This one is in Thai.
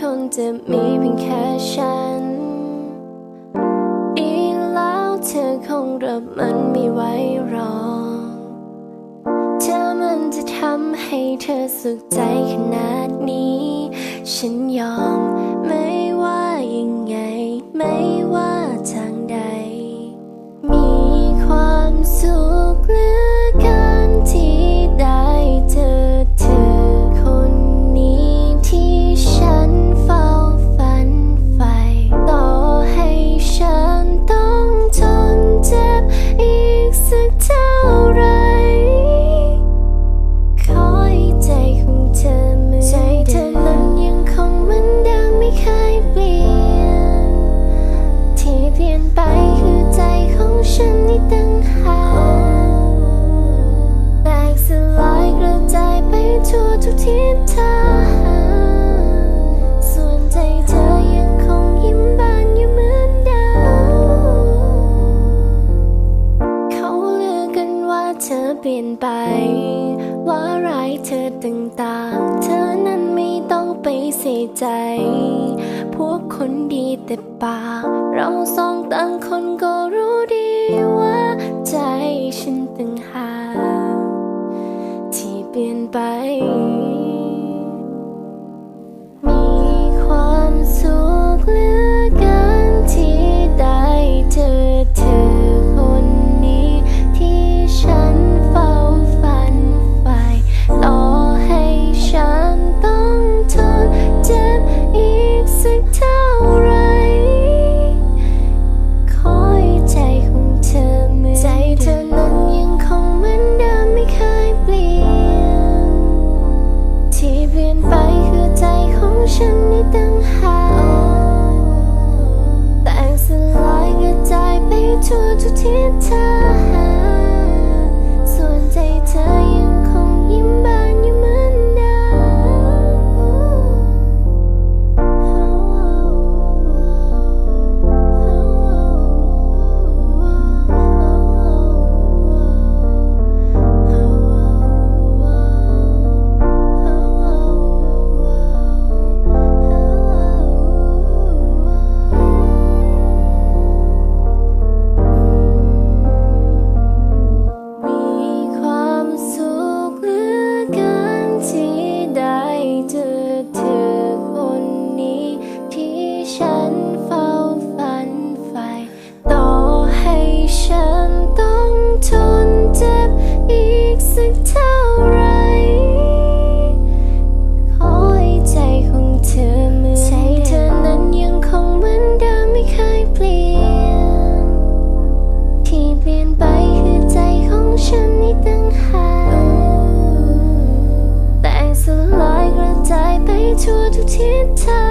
คงจะมีเพียงแค่ฉัน อีกแล้วเธอคงรับมันไม่ไว้รองเธอมันจะทำให้เธอสุขใจขนาดนี้ ฉันยอมไม่ว่ายังไงไม่ว่า เธอหา ส่วนใจเธอยังคงยิ้มบานอยู่เหมือนเดิมเขาเลือกกันว่าเธอเปลี่ยนไป ว่าไร้เธอต่างเธอนั้นไม่ต้องไปเสียใจ พวกคนดีแต่ปาก เราสองต่างคนก็รู้ดีว่าใจฉันตึงหา 天塌。